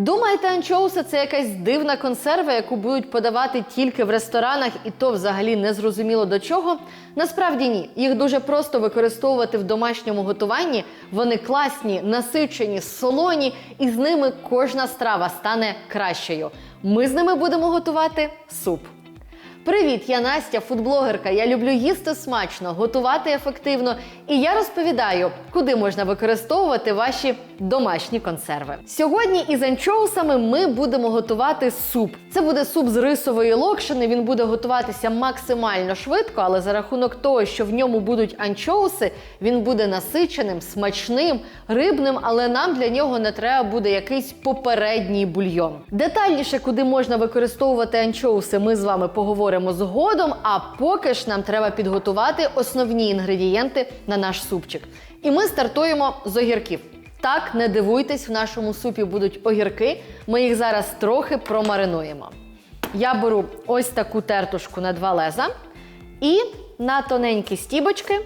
Думаєте, анчоуси це якась дивна консерва, яку будуть подавати тільки в ресторанах, і то взагалі не зрозуміло до чого? Насправді ні. Їх дуже просто використовувати в домашньому готуванні. Вони класні, насичені, солоні, і з ними кожна страва стане кращою. Ми з ними будемо готувати суп. Привіт, я Настя, фудблогерка. Я люблю їсти смачно, готувати ефективно. І я розповідаю, куди можна використовувати ваші домашні консерви. Сьогодні із анчоусами ми будемо готувати суп. Це буде суп з рисової локшини. Він буде готуватися максимально швидко, але за рахунок того, що в ньому будуть анчоуси, він буде насиченим, смачним, рибним, але нам для нього не треба буде якийсь попередній бульйон. Детальніше, куди можна використовувати анчоуси, ми з вами поговоримо згодом. А поки ж нам треба підготувати основні інгредієнти на наш супчик. І ми стартуємо з огірків. Так, не дивуйтесь, в нашому супі будуть огірки. Ми їх зараз трохи промаринуємо. Я беру ось таку тертушку на два леза і на тоненькі стібочки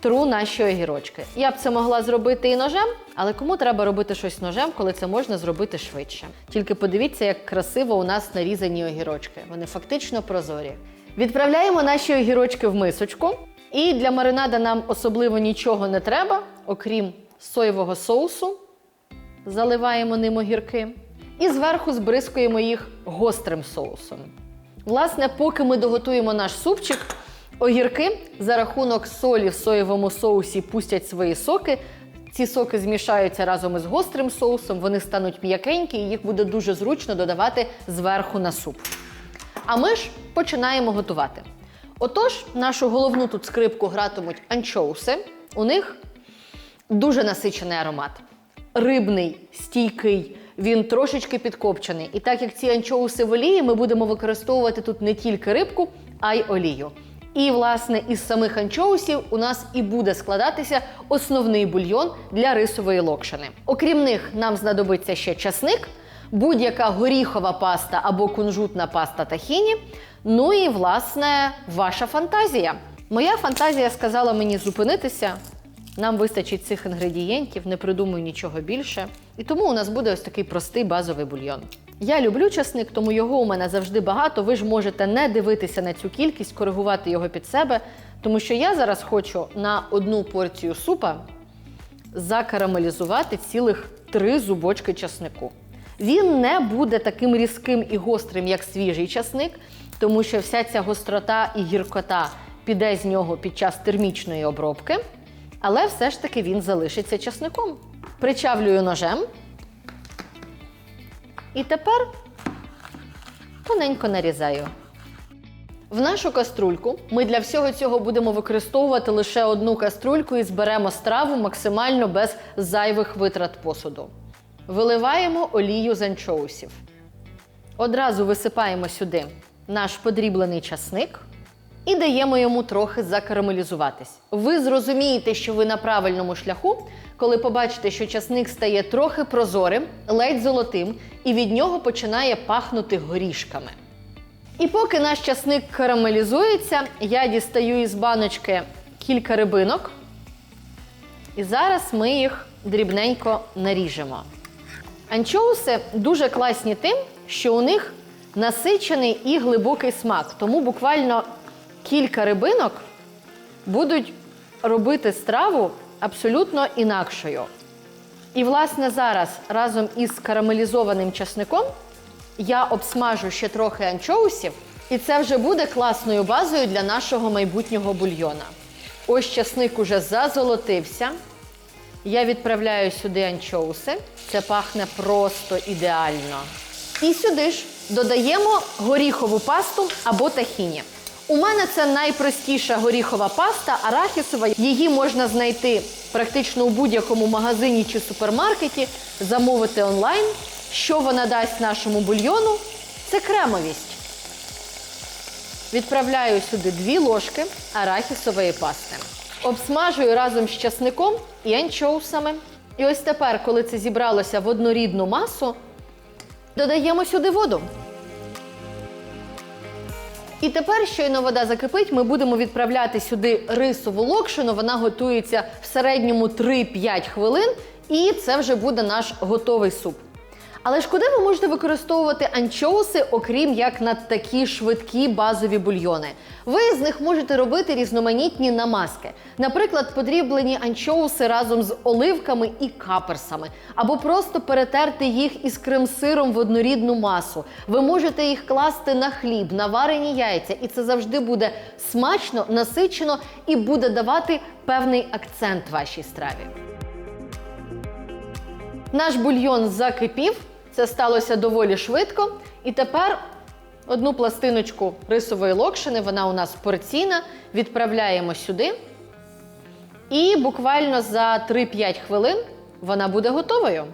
тру наші огірочки. Я б це могла зробити і ножем, але кому треба робити щось ножем, коли це можна зробити швидше? Тільки подивіться, як красиво у нас нарізані огірочки. Вони фактично прозорі. Відправляємо наші огірочки в мисочку. І для маринада нам особливо нічого не треба, окрім соєвого соусу. Заливаємо ним огірки. І зверху збризкуємо їх гострим соусом. Власне, поки ми доготуємо наш супчик, огірки за рахунок солі в соєвому соусі пустять свої соки. Ці соки змішаються разом із гострим соусом, вони стануть м'якенькі, і їх буде дуже зручно додавати зверху на суп. А ми ж починаємо готувати. Отож, нашу головну тут скрипку гратимуть анчоуси. У них дуже насичений аромат. Рибний, стійкий, він трошечки підкопчений. І так як ці анчоуси в олії, ми будемо використовувати тут не тільки рибку, а й олію. І, власне, із самих анчоусів у нас і буде складатися основний бульйон для рисової локшини. Окрім них, нам знадобиться ще часник, будь-яка горіхова паста або кунжутна паста тахіні. Ну і, власне, ваша фантазія. Моя фантазія сказала мені зупинитися. Нам вистачить цих інгредієнтів, не придумую нічого більше. І тому у нас буде ось такий простий базовий бульйон. Я люблю часник, тому його у мене завжди багато. Ви ж можете не дивитися на цю кількість, коригувати його під себе. Тому що я зараз хочу на одну порцію супа закарамелізувати цілих три зубочки часнику. Він не буде таким різким і гострим, як свіжий часник, тому що вся ця гострота і гіркота піде з нього під час термічної обробки, але все ж таки він залишиться часником. Причавлюю ножем. І тепер тоненько нарізаю. В нашу каструльку ми для всього цього будемо використовувати лише одну каструльку і зберемо страву максимально без зайвих витрат посуду. Виливаємо олію з анчоусів. Одразу висипаємо сюди наш подріблений часник і даємо йому трохи закарамелізуватись. Ви зрозумієте, що ви на правильному шляху, коли побачите, що часник стає трохи прозорим, ледь золотим, і від нього починає пахнути горішками. І поки наш часник карамелізується, я дістаю із баночки кілька рибинок. І зараз ми їх дрібненько наріжемо. Анчоуси дуже класні тим, що у них насичений і глибокий смак. Тому буквально кілька рибинок будуть робити страву абсолютно інакшою. І, власне, зараз разом із карамелізованим часником я обсмажу ще трохи анчоусів, і це вже буде класною базою для нашого майбутнього бульйона. Ось часник уже зазолотився. Я відправляю сюди анчоуси. Це пахне просто ідеально. І сюди ж додаємо горіхову пасту або тахіні. У мене це найпростіша горіхова паста, арахісова. Її можна знайти практично у будь-якому магазині чи супермаркеті, замовити онлайн. Що вона дасть нашому бульйону? Це кремовість. Відправляю сюди дві ложки арахісової пасти. Обсмажую разом з часником і анчоусами. І ось тепер, коли це зібралося в однорідну масу, додаємо сюди воду. І тепер, щойно вода закипить, ми будемо відправляти сюди рисову локшину. Вона готується в середньому 3-5 хвилин, і це вже буде наш готовий суп. Але ж куди ви можете використовувати анчоуси, окрім як на такі швидкі базові бульйони? Ви з них можете робити різноманітні намазки. Наприклад, подріблені анчоуси разом з оливками і каперсами, або просто перетерти їх із крем-сиром в однорідну масу. Ви можете їх класти на хліб, на варені яйця, і це завжди буде смачно, насичено і буде давати певний акцент вашій страві. Наш бульйон закипів. Це сталося доволі швидко. І тепер одну пластиночку рисової локшини, вона у нас порційна, відправляємо сюди. І буквально за 3-5 хвилин вона буде готовою.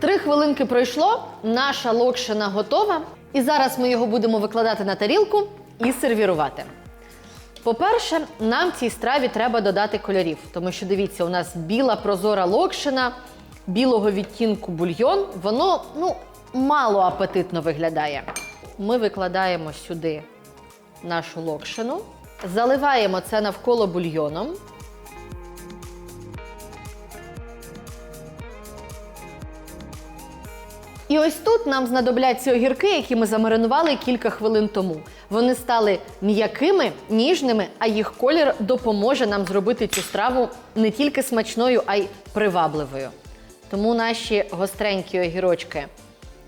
Три хвилинки пройшло, наша локшина готова. І зараз ми його будемо викладати на тарілку і сервірувати. По-перше, нам цій страві треба додати кольорів, тому що дивіться, у нас біла прозора локшина, білого відтінку бульйон, воно ну, мало апетитно виглядає. Ми викладаємо сюди нашу локшину, заливаємо це навколо бульйоном. І ось тут нам знадобляться огірки, які ми замаринували кілька хвилин тому. Вони стали м'якими, ніжними, а їх колір допоможе нам зробити цю страву не тільки смачною, а й привабливою. Тому наші гостренькі огірочки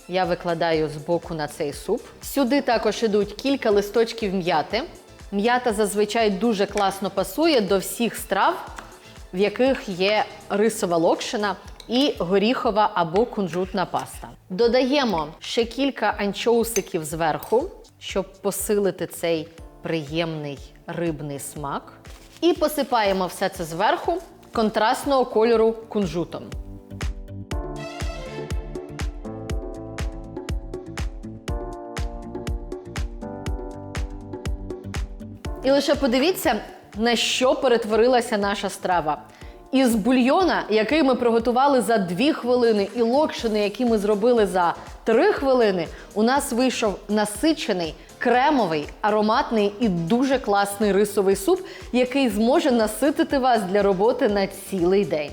я викладаю з боку на цей суп. Сюди також ідуть кілька листочків м'яти. М'ята зазвичай дуже класно пасує до всіх страв, в яких є рисова локшина і горіхова або кунжутна паста. Додаємо ще кілька анчоусиків зверху, щоб посилити цей приємний рибний смак. І посипаємо все це зверху контрастного кольору кунжутом. І лише подивіться, на що перетворилася наша страва. Із бульйона, який ми приготували за 2 хвилини, і локшини, які ми зробили за 3 хвилини, у нас вийшов насичений, кремовий, ароматний і дуже класний рисовий суп, який зможе наситити вас для роботи на цілий день.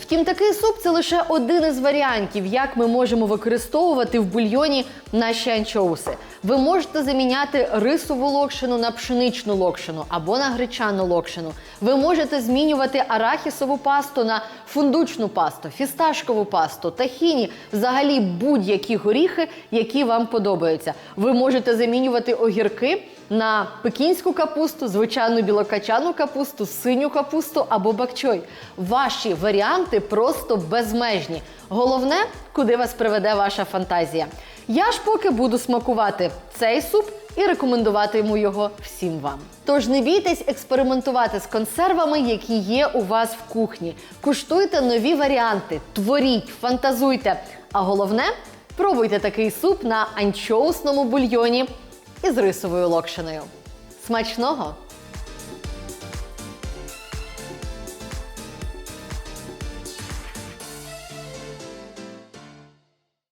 Втім, такий суп це лише один із варіантів, як ми можемо використовувати в бульйоні наші анчоуси. Ви можете заміняти рисову локшину на пшеничну локшину або на гречану локшину. Ви можете змінювати арахісову пасту на фундучну пасту, фісташкову пасту, тахіні, взагалі будь-які горіхи, які вам подобаються. Ви можете замінювати огірки на пекінську капусту, звичайну білокачану капусту, синю капусту або бакчой. Ваші варіанти просто безмежні. Головне, куди вас приведе ваша фантазія. Я ж поки буду смакувати цей суп і рекомендуватиму його всім вам. Тож не бійтесь експериментувати з консервами, які є у вас в кухні. Куштуйте нові варіанти, творіть, фантазуйте. А головне, пробуйте такий суп на анчоусному бульйоні із рисовою локшиною. Смачного!